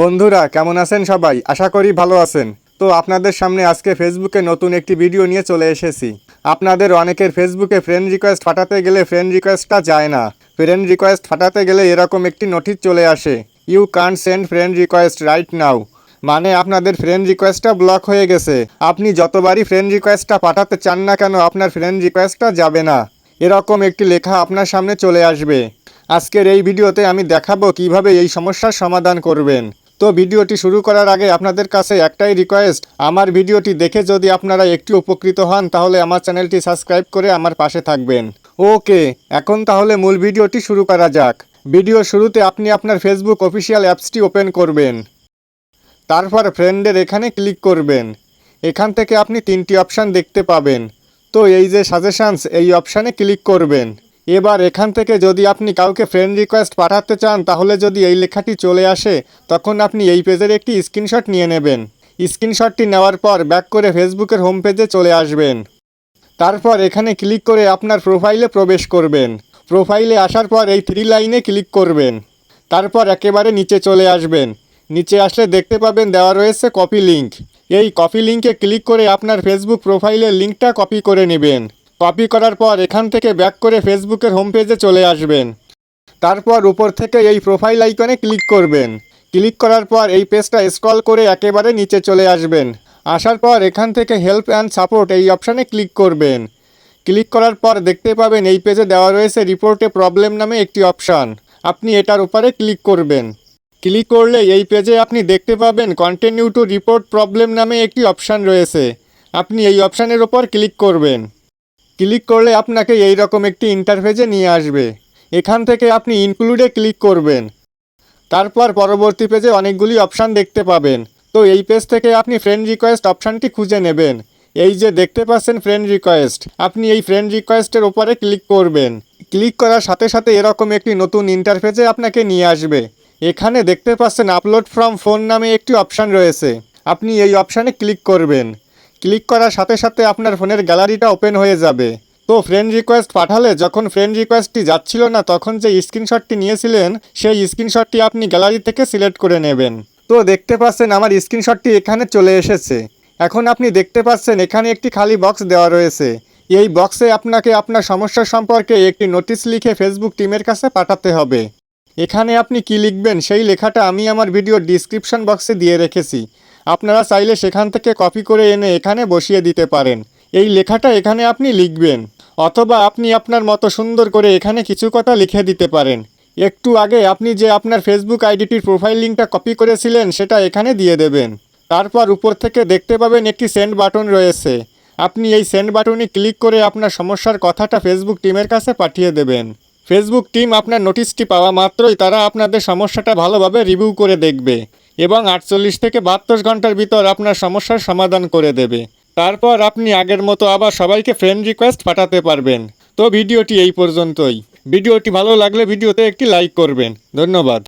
বন্ধুরা, কেমন আছেন সবাই? আশা করি ভালো আছেন। তো আপনাদের সামনে আজকে ফেসবুকে নতুন একটি ভিডিও নিয়ে চলে এসেছি। আপনাদের অনেকের ফেসবুকে ফ্রেন্ড রিকোয়েস্ট ফাটাতে গেলে ফ্রেন্ড রিকোয়েস্টটা যায় না। ফ্রেন্ড রিকোয়েস্ট ফাটাতে গেলে এরকম একটি নোটিশ চলে আসে। You can send friend request right now মানে আপনাদের ফ্রেন্ড রিকোয়েস্টটা ব্লক হয়ে গেছে। আপনি যতবারই ফ্রেন্ড রিকোয়েস্টটা পাঠাতে চান না কেন, আপনার ফ্রেন্ড রিকোয়েস্টটা যাবে না। এরকম একটি লেখা আপনার সামনে চলে আসবে। আজকের এই ভিডিওতে আমি দেখাবো কীভাবে এই সমস্যার সমাধান করবেন। তো ভিডিওটি শুরু করার আগে আপনাদের কাছে একটাই রিকোয়েস্ট আমার ভিডিওটি দেখে যদি আপনারা একটু উপকৃত হন, তাহলে আমার চ্যানেলটি সাবস্ক্রাইব করে আমার পাশে থাকবেন। ওকে, এখন তাহলে মূল ভিডিওটি শুরু করা যাক। ভিডিও শুরুতে আপনি আপনার ফেসবুক অফিসিয়াল অ্যাপসটি ওপেন করবেন। তারপর ফ্রেন্ডের এখানে ক্লিক করবেন। এখান থেকে আপনি তিনটি অপশান দেখতে পাবেন। তো এই যে সাজেশানস এই অপশানে ক্লিক করবেন। এবার এখান থেকে যদি আপনি কাউকে ফ্রেন্ড রিকোয়েস্ট পাঠাতে চান, তাহলে যদি এই লেখাটি চলে আসে, তখন আপনি এই পেজের একটি স্ক্রিনশট নিয়ে নেবেন। স্ক্রিনশটটি নেওয়ার পর ব্যাক করে ফেসবুকের হোম পেজে চলে আসবেন। তারপর এখানে ক্লিক করে আপনার প্রোফাইলে প্রবেশ করবেন। প্রোফাইলে আসার পর এই থ্রি লাইনে ক্লিক করবেন। তারপর একেবারে নিচে চলে আসবেন। নিচে আসলে দেখতে পাবেন দেওয়া রয়েছে কপি লিঙ্ক এই কপি লিঙ্কে ক্লিক করে আপনার ফেসবুক প্রোফাইলের লিঙ্কটা কপি করে নেবেন। কপি করার পর এখান থেকে ব্যাক করে ফেসবুকের হোম পেজে চলে আসবেন। তারপর উপর থেকে এই প্রোফাইল আইকনে ক্লিক করবেন। ক্লিক করার পর এই পেজটা স্ক্রল করে একেবারে নিচে চলে আসবেন। আসার পর এখান থেকে হেল্প অ্যান্ড সাপোর্ট এই অপশানে ক্লিক করবেন। ক্লিক করার পর দেখতে পাবেন এই পেজে দেওয়া রয়েছে রিপোর্টে প্রবলেম নামে একটি অপশান আপনি এটার উপরে ক্লিক করবেন। ক্লিক করলে এই পেজে আপনি দেখতে পাবেন কন্টিনিউ টু রিপোর্ট প্রবলেম নামে একটি অপশান রয়েছে। আপনি এই অপশানের ওপর ক্লিক করবেন। ক্লিক করলে আপনাকে এই রকম একটি ইন্টারফেসে নিয়ে আসবে। এখান থেকে আপনি ইনক্লুডে ক্লিক করবেন। তারপর পরবর্তী পেজে অনেকগুলি অপশান দেখতে পাবেন। তো এই পেজ থেকে আপনি ফ্রেন্ড রিকোয়েস্ট অপশানটি খুঁজে নেবেন। এই যে দেখতে পাচ্ছেন ফ্রেন্ড রিকোয়েস্ট আপনি এই ফ্রেন্ড রিকোয়েস্টের ওপরে ক্লিক করবেন। ক্লিক করার সাথে সাথে এরকম একটি নতুন ইন্টারফেসে আপনাকে নিয়ে আসবে। এখানে দেখতে পাচ্ছেন আপলোড ফ্রম ফোন নামে একটি অপশান রয়েছে। আপনি এই অপশানে ক্লিক করবেন। ক্লিক করার সাথে সাথে আপনার ফোনের গ্যালারিটা ওপেন হয়ে যাবে। তো ফ্রেন্ড রিকোয়েস্ট পাঠালে যখন ফ্রেন্ড রিকোয়েস্টটি যাচ্ছিল না, তখন যে স্ক্রিনশটটি নিয়েছিলেন, সেই স্ক্রিনশটটি আপনি গ্যালারি থেকে সিলেক্ট করে নেবেন। তো দেখতে পাচ্ছেন আমার স্ক্রিনশটটি এখানে চলে এসেছে। এখন আপনি দেখতে পাচ্ছেন এখানে একটি খালি বক্স দেওয়া রয়েছে। এই বক্সে আপনাকে আপনার সমস্যা সম্পর্কে একটি নোটিশ লিখে ফেসবুক টিমের কাছে পাঠাতে হবে। এখানে আপনি কি লিখবেন সেই লেখাটা আমি আমার ভিডিও ডিসক্রিপশন বক্সে দিয়ে রেখেছি। আপনারা চাইলে সেখান থেকে কপি করে এনে এখানে বসিয়ে দিতে পারেন। এই লেখাটা এখানে আপনি লিখবেন, অথবা আপনি আপনার মতো সুন্দর করে এখানে কিছু কথা লিখে দিতে পারেন। একটু আগে আপনি যে আপনার ফেসবুক আইডিটির প্রোফাইল লিঙ্কটা কপি করেছিলেন, সেটা এখানে দিয়ে দেবেন। তারপর উপর থেকে দেখতে পাবেন একটি সেন্ড বাটন রয়েছে। আপনি এই সেন্ড বাটনে ক্লিক করে আপনার সমস্যার কথাটা ফেসবুক টিমের কাছে পাঠিয়ে দেবেন। ফেসবুক টিম আপনার নোটিশটি পাওয়া মাত্রই তারা আপনাদের সমস্যাটা ভালোভাবে রিভিউ করে দেখবে। এবং আটচল্লিশ থেকে বাহাত্তর ঘণ্টার ভিতর আপনার সমস্যার সমাধান করে দেবে। তারপর আপনি আগের মতো আবার সবাইকে ফ্রেন্ড রিকোয়েস্ট পাঠাতে পারবেন। তো ভিডিওটি এই পর্যন্তই। ভিডিওটি ভালো লাগলে ভিডিওতে একটি লাইক করবেন। ধন্যবাদ।